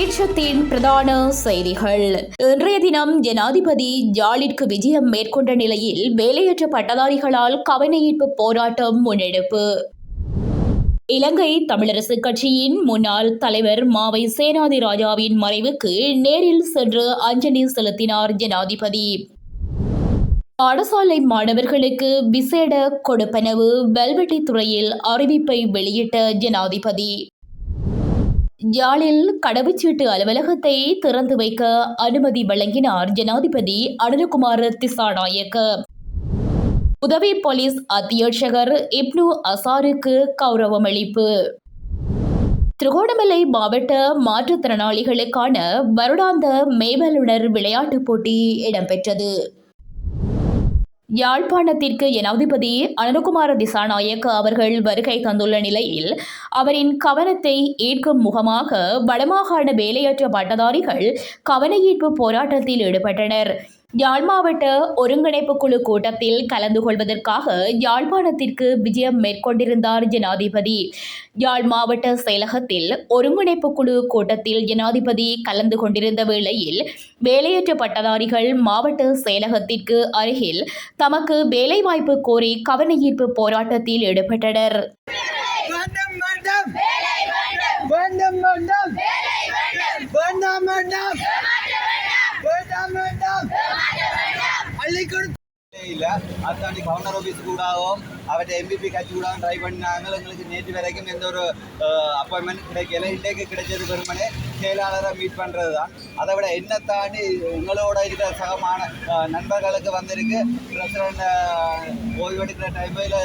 சுபிட்சத்தின் பிரதான செய்திகள். இன்றைய தினம் ஜனாதிபதி ஜாலிற்கு விஜயம் மேற்கொண்ட நிலையில் வேலையற்ற பட்டதாரிகளால் கவனஈர்ப்பு போராட்டம் முன்னெடுப்பு. இலங்கை தமிழரசு கட்சியின் முன்னாள் தலைவர் மாவை சேனாதி ராஜாவின் மறைவுக்கு நேரில் சென்று அஞ்சலி செலுத்தினார் ஜனாதிபதி. பாடசாலை மாணவர்களுக்கு விசேட கொடுப்பனவு வெல்வெட்டி துறையில் அறிவிப்பை வெளியிட்ட ஜனாதிபதி. யாழில் கடவுச்சீட்டு அலுவலகத்தை திறந்து வைக்க அனுமதி வழங்கினார் ஜனாதிபதி அனுரகுமார் திசாநாயக்க. உதவி போலீஸ் அத்தியட்சகர் இப்னு அசாருக்கு கௌரவமளிப்பு. திருகோணமலை மாவட்ட மாற்றுத்திறனாளிகளுக்கான வருடாந்த மேவலுணர் விளையாட்டுப் போட்டி இடம்பெற்றது. யாழ்ப்பாணத்திற்கு ஜனாதிபதி அனுகுமார திசாநாயக்க அவர்கள் வருகை தந்துள்ள நிலையில் அவரின் கவனத்தை ஈர்க்கும் முகமாக வடமாகாண வேலையற்ற பட்டதாரிகள் கவன ஈர்ப்பு போராட்டத்தில் ஈடுபட்டனர். யாழ் மாவட்ட ஒருங்கிணைப்பு குழு கூட்டத்தில் கலந்து கொள்வதற்காக யாழ்ப்பாணத்திற்கு விஜயம் மேற்கொண்டிருந்தார் ஜனாதிபதி. யாழ் மாவட்ட செயலகத்தில் ஒருங்கிணைப்பு குழு கூட்டத்தில் ஜனாதிபதி கலந்து கொண்டிருந்த வேளையில் வேலையற்ற பட்டதாரிகள் மாவட்ட செயலகத்திற்கு அருகில் தமக்கு வேலைவாய்ப்பு கோரி கவனஈர்ப்பு போராட்டத்தில் ஈடுபட்டனர். வேண்டும். வேண்டும் வேண்டும். வேண்டும் வேண்டும். இல்ல. அத்தாண்டி கவர்னர் ஆஃபீஸ் கூடவும் அவற்றை எம்பிபி கட்சி கூடாவும் ட்ரை பண்ணாங்க எங்களுக்கு நேற்று வரைக்கும் எந்த ஒரு அப்பாயின்மெண்ட் கிடைக்கல. இன்றைக்கு கிடைச்சது வெறுமனே செயலாளரை மீட் பண்ணுறது தான் அதை விட என்ன தாண்டி உங்களோட இருக்கிற சகமான நண்பர்களுக்கு வந்திருக்கு. பிரசிடண்ட் ஓய்வெடுக்கிற டைமில்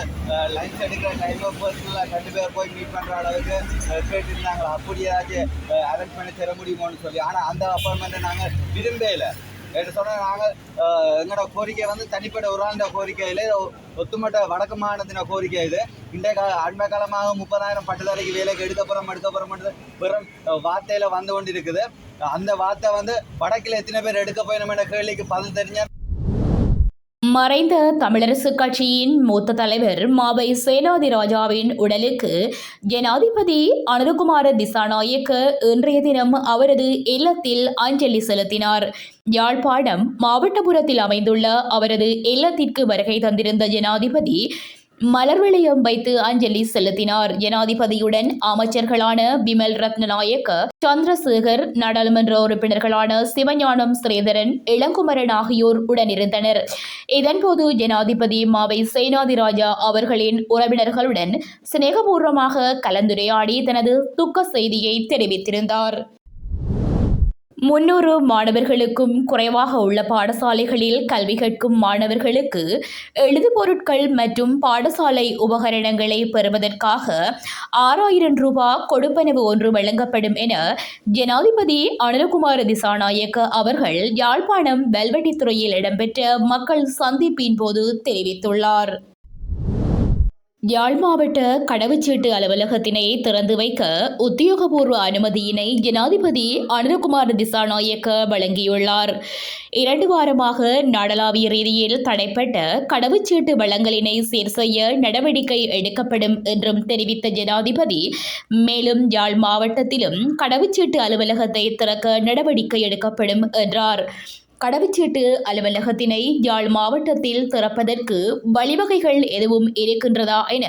லஞ்ச் எடுக்கிற டைமில் பர்சனலாக ரெண்டு பேர் போய் மீட் பண்ணுற அளவுக்கு அஹ், அப்படி ஏதாச்சும் அரேஞ்ச் பண்ணி தர முடியுமோன்னு சொல்லி. ஆனால் அந்த அப்பாயின்மெண்ட்டை நாங்கள் விரும்பலை என்று சொன்னால் நாங்கள் எங்களோட கோரிக்கை வந்து தனிப்பட்ட ஒரு ஆண்ட கோரிக்கையில் ஒத்துமட்ட வடக்கு மாநிலத்தின கோரிக்கை இது இன்றைய கால அண்மை காலமாக முப்பதாயிரம் பட்டதாரிக்கு வேலைக்கு எடுக்கப்புறம் எடுக்கப்புறம் வெறும் வார்த்தையில் வந்து கொண்டு இருக்குது அந்த வார்த்தை வந்து வடக்கில் எத்தனை பேர் எடுக்க போயணும் என்ற கேள்விக்கு பதில் தெரிஞ்ச மறைந்த தமிழரசு கட்சியின் மூத்த தலைவர் மாவை சேனாதி ராஜாவின் உடலுக்கு ஜனாதிபதி அனுகுமார திசாநாயக்க இன்றைய தினம் அவரது இல்லத்தில் அஞ்சலி செலுத்தினார். யாழ்ப்பாணம் மாவட்டபுரத்தில் அமைந்துள்ள அவரது இல்லத்திற்கு வருகை தந்திருந்த ஜனாதிபதி மலர் வளையம் வைத்து அஞ்சலி செலுத்தினார். ஜனாதிபதியுடன் அமைச்சர்களான பிமல் ரத்னநாயக்க சந்திரசேகர் நாடாளுமன்ற உறுப்பினர்களான சிவஞானம் ஸ்ரீதரன் இளங்குமரன் ஆகியோர் உடனிருந்தனர். இதன்போது ஜனாதிபதி மாவை சேனாதிராஜா அவர்களின் உறவினர்களுடன் சிநேகபூர்வமாக கலந்துரையாடி தனது துக்க செய்தியை தெரிவித்திருந்தார். முன்னூறு மாணவர்களுக்கும் குறைவாக உள்ள பாடசாலைகளில் கல்வி கற்கும் மாணவர்களுக்கு எழுதுபொருட்கள் மற்றும் பாடசாலை உபகரணங்களை பெறுவதற்காக ஆறாயிரம் ரூபாய் கொடுப்பனவு ஒன்று வழங்கப்படும் என ஜனாதிபதி அனுரகுமார திசாநாயக்க அவர்கள் யாழ்ப்பாணம் வெல்வெட்டித்துறையில் இடம்பெற்ற மக்கள் சந்திப்பின் போது தெரிவித்துள்ளார். யாழ் மாவட்ட கடவுச்சீட்டு அலுவலகத்தினை திறந்து வைக்க உத்தியோகபூர்வ அனுமதியினை ஜனாதிபதி அனுரகுமார் திசாநாயக்க வழங்கியுள்ளார். இரண்டு வாரமாக நாடளாவிய ரீதியில் தடைப்பட்ட கடவுச்சீட்டு வழங்கலினை சீர் செய்ய நடவடிக்கை எடுக்கப்படும் என்றும் தெரிவித்த ஜனாதிபதி மேலும் யாழ் மாவட்டத்திலும் கடவுச்சீட்டு அலுவலகத்தை திறக்க நடவடிக்கை எடுக்கப்படும் என்றார். கடவுச்சீட்டு அலுவலகத்தினை யாழ் மாவட்டத்தில் திறப்பதற்கு வழிவகைகள் எதுவும் இருக்கின்றதா என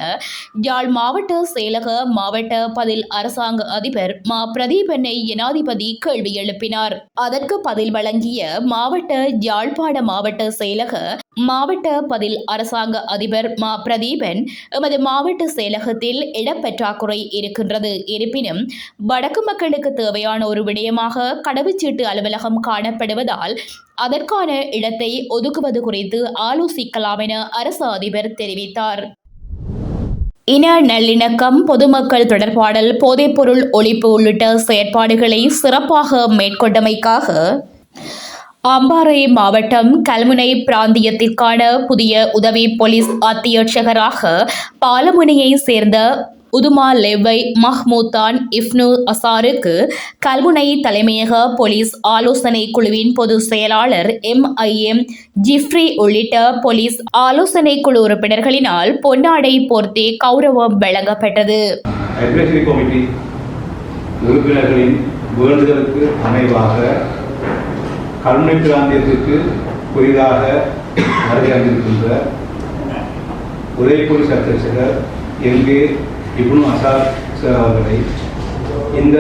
யாழ் மாவட்ட செயலக மாவட்ட பதில் அரசாங்க அதிபர் மா பிரதீபனை ஜனாதிபதி கேள்வி எழுப்பினார். அதற்கு பதில் வழங்கிய மாவட்ட யாழ்ப்பாண மாவட்ட செயலக மாவட்ட பதில் அரசாங்க அதிபர் மா பிரதீபன் எமது மாவட்ட செயலகத்தில் இடப்பற்றாக்குறை இருக்கின்றது. இருப்பினும் வடக்கு மக்களுக்கு தேவையான ஒரு விடயமாக கடவுச்சீட்டு அலுவலகம் காணப்படுவதால் அதற்கான இடத்தை ஒதுக்குவது குறித்து ஆலோசிக்கலாம் என அரசு அதிபர் தெரிவித்தார். இன நல்லிணக்கம் பொதுமக்கள் தொடர்பாடல் போதைப்பொருள் ஒழிப்பு உள்ளிட்ட செயற்பாடுகளை சிறப்பாக மேற்கொண்டமைக்காக அம்பாறை மாவட்டம் கல்முனை பிராந்தியத்திற்கான புதிய உதவி போலீஸ் அத்தியட்சகராக பாலமுனையை சேர்ந்த உதுமா லெவ்வை மஹ்மூத்தான் இஃப்னு அசாருக்கு கல்முனை தலைமையக போலீஸ் ஆலோசனை குழுவின் பொதுச் செயலாளர் எம் ஐ எம் ஜிஃப்ரி உள்ளிட்ட போலீஸ் ஆலோசனை குழு உறுப்பினர்களினால் பொன்னாடை போர்த்தி கௌரவம் வழங்கப்பட்டது. உறுப்பினர்களின் வேண்டுதலுக்கு அமைவாக கருணை பிராந்தியத்திற்கு புதிதாக வருகின்ற உதயபுரி சத்திரசகர் எங்கே இப்னு அசாத் சார் அவர்களை இந்த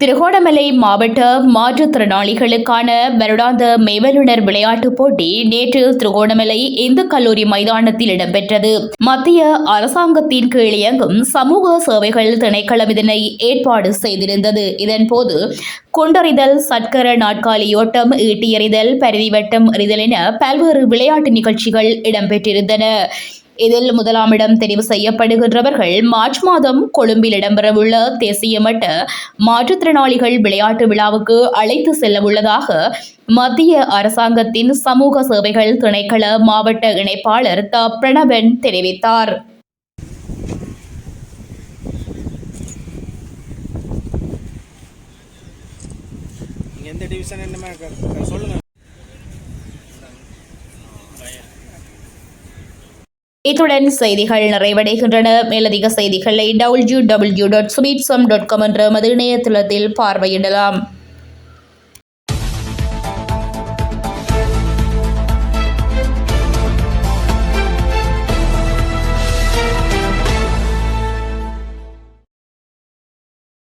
திருகோணமலை மாவட்ட மாற்றுத்திறனாளிகளுக்கான வருடாந்த மேவலுனர் விளையாட்டுப் போட்டி நேற்று திருகோணமலை இந்து கல்லூரி மைதானத்தில் இடம்பெற்றது. மத்திய அரசாங்கத்தின் கீழ் இயங்கும் சமூக சேவைகள் திணைக்களம் இதனை ஏற்பாடு செய்திருந்தது. இதன்போது குண்டறிதல் சட்கர நாட்காலியோட்டம் ஈட்டியறிதல் பரிதிவட்டம் எறிதல் என பல்வேறு விளையாட்டு நிகழ்ச்சிகள் இடம்பெற்றிருந்தன. இதில் முதலாமிடம் தெரிவு செய்யப்படுகின்றவர்கள் மார்ச் மாதம் கொழும்பில் இடம்பெறவுள்ள தேசிய மட்ட மாற்றுத்திறனாளிகள் விளையாட்டு விழாவுக்கு அழைத்து செல்லவுள்ளதாக மத்திய அரசாங்கத்தின் சமூக சேவைகள் திணைக்கள மாவட்ட இணைப்பாளர் த பிரணபன் தெரிவித்தார். எந்த டிவிஷன் என்னமா சொல்லுங்க. இத்துடன் செய்திகள் நிறைவடைகின்றன. மேலதிக செய்திகளை W W dot dot com என்ற மது இணையதளத்தில் பார்வையிடலாம்.